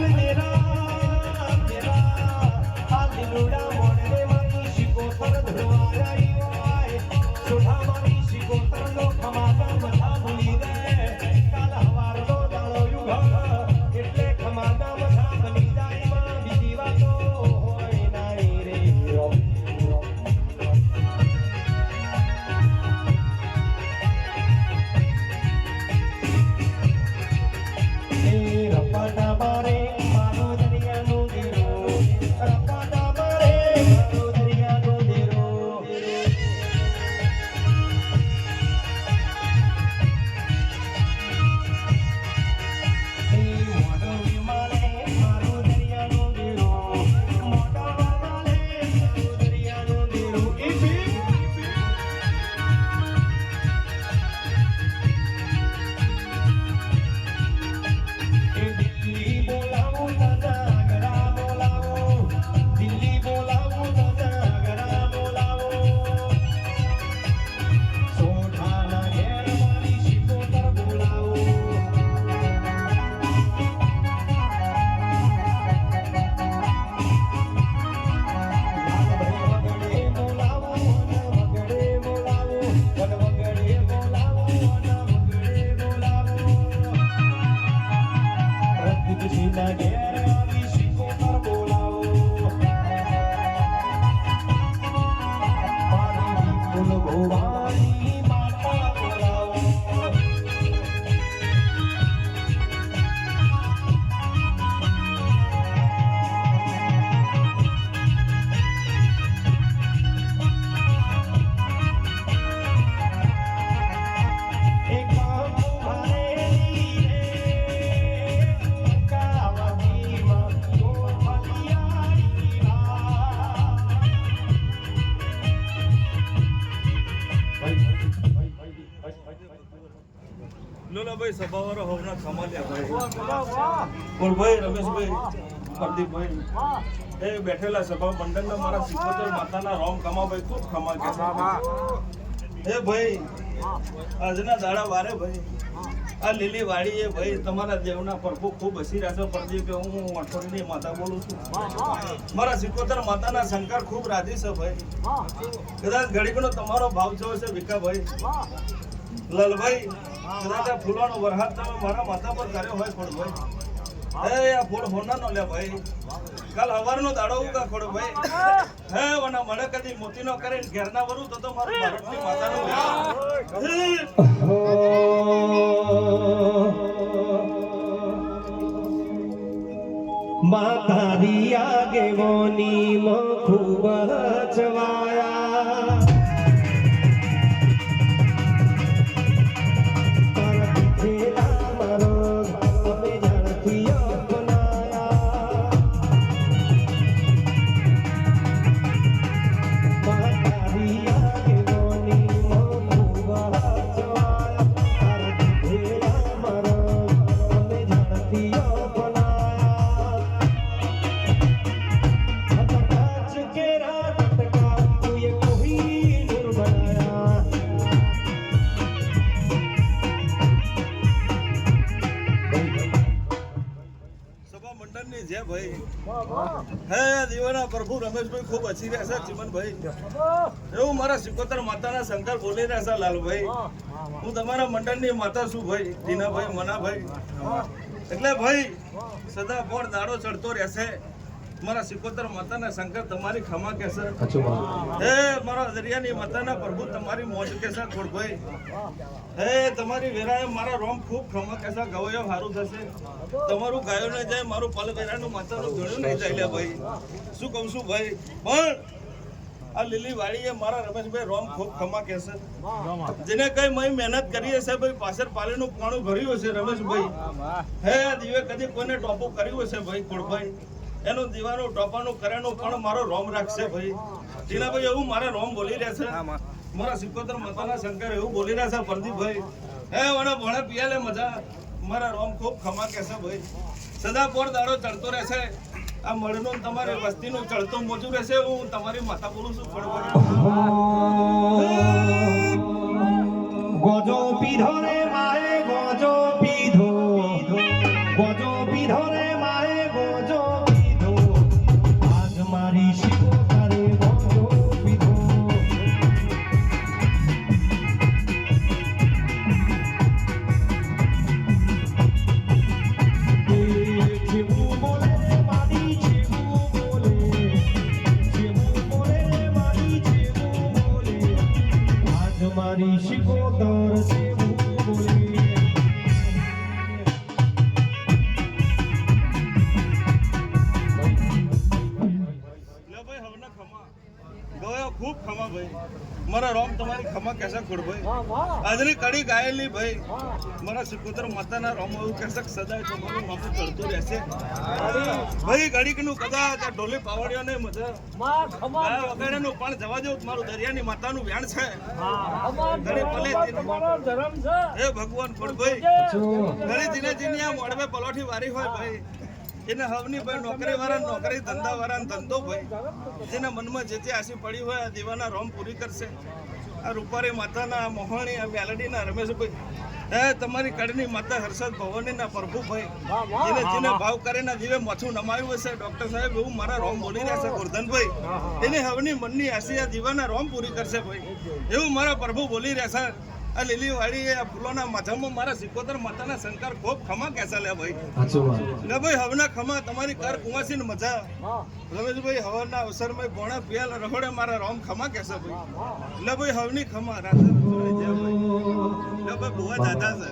காலு நேரம் Tu te sinta guerra, meu amigo. લોલાભાઈ સભાવાળો હોવના કમાલ્યા ભાઈ. પણ ભાઈ રમેશભાઈ પ્રદીપભાઈ એ બેઠેલા સભા મંડળના મારા સિકોતર માતાના રોમ કમાભાઈ ખૂબ ખમા કે એ ભાઈ આજના દાડા વારે ભાઈ. આ લીલી વાડી એ ભાઈ તમારા દેવના પ્રભુ ખૂબ હસી રહ્યા છે પ્રદીપ કે હું અઠવાડિયાની માતા બોલું છું. મારા સિકોતર માતાના શંકર ખૂબ રાજી છે ભાઈ. કદાચ ઘડીકનો તમારો ભાવ થયો છે વિકાભાઈ લાલભાઈ કદાચ આ ફૂલોનો વરસાદ તમે મારા માથા પર કર્યો હોય ખોડભાઈ હે, આ ફૂલ હોનાનો લે ભાઈ. કાલ હવારનો દાડો ઉગા ખોડભાઈ હે વના મને કદી મોતી નો કરે ને ઘેરના વરું તો તો મારું ભારતની માતાનું માતારી આગેવાની માં ખૂબ ચવાયા મંડળની ભાઈ હે દીવાના પ્રભુ રમેશભાઈ ખૂબ હસી રહ્યા છે ચિમનભાઈ. એવું મારા સિકોતર માતાના શંકર બોલી રહ્યા છે લાલભાઈ. હું તમારા મંડળની માતા છું ભાઈ ટીનાભાઈ મનાભાઈ. એટલે ભાઈ સદા પણ દાડો ચડતો રહેશે. મારા સિકોતર માતાના શંકર તમારી ખમા કેસર હે મારા દરિયાની માતાના પ્રભુ તમારી મોજ કેસર ખોડભાઈ હે તમારી વેરાએ મારા રોમ ખૂબ ખમા કહેશે ગવયો સારું થશે. તમારું ગાયો નહીં જાય મારું પલ વેરાનું માતાનું ઘણું નહીં જાય લે ભાઈ. શું કહું છું ભાઈ? પણ આ લીલી વાડીએ મારા રમેશભાઈ રોમ ખૂબ ખમા કહેશે જેને કઈ મય મહેનત કરી હશે ભાઈ પાછળ પાલેનું પાણું ભર્યું હશે રમેશભાઈ. હે દિવે દીવે કદી કોઈને ટોપું કર્યું હશે ભાઈ કોળભાઈ એનું દીવાનું ટોપાનું કરેનું પણ મારો રોમ રાખશે ભાઈ. ટીનાભાઈ એવું મારે રોમ બોલી રહ્યા છે. મારા સિકોતર માતાના શંકર એવું બોલી રહ્યા છે પ્રદીપભાઈ હે મને ભણે પિયાલે મજા. મારા રોમ ખૂબ ખમા કહેશે ભાઈ. સદા પોર દાડો ચડતો રહેશે. આ મળનું તમારે વસ્તીનું ચડતું મોજું રહેશે. હું તમારી માતા બોલું છું ખડભાઈ ગોજો પીધો રે ખમા કેસા ખોડ ભાઈ આજની કડી ગાયેલી ભાઈ. મારા સિકોતર માતાના રમો એવું કહેશે કે સદાય તમારું માથું ચડતું રહેશે. ભાઈ ઘડીકનું કદાચ આ ઢોલી પાવડિયો ને મજા. આ વગેરેનું પણ જવા દો મારું દરિયાની માતાનું વ્યાણ છે. હે ભગવાન પણ ભાઈ. ઘણી જીને જીની આ મોડવે પલોઠી વારી હોય ભાઈ. એને હવની ભાઈ નોકરી વાળા નોકરી ધંધા વાળા ધંધો ભાઈ જેના મનમાં જે જે આશી પડી હોય, આ દીવાના રોમ પૂરી કરશે. આ રૂપારી માતાના આ મોહણી, આ મેલડીના રમેશભાઈ. હે તમારી કડની માતા હર્ષદ ભવાનીના પ્રભુભાઈ. જેને જેને ભાવ કરીને જીવે મથું નમાયું હશે. ડોક્ટર સાહેબ એવું મારા રોમ બોલી રહ્યા છે, ગોરધનભાઈ. એને હવની મનની આશી આ દીવાના રોમ પૂરી કરશે, ભાઈ. એવું મારા પ્રભુ બોલી રહ્યા છે. આ લીલી વાડી આ ફૂલોના માથામાં મારા સિકોતર માતાના શંકર ખૂબ ખમા કેસા લે ભાઈ ને ભાઈ હવના ખમા તમારી કર કુંવાસી મજા. રમેશભાઈ હવના અવસરમાં ભોણા પિયાલ રહોડે મારા રોમ ખમા કેસે ભાઈ. ને ભાઈ હવની ખમા. રાધા ને ભાઈ. બુવા દાદા છે.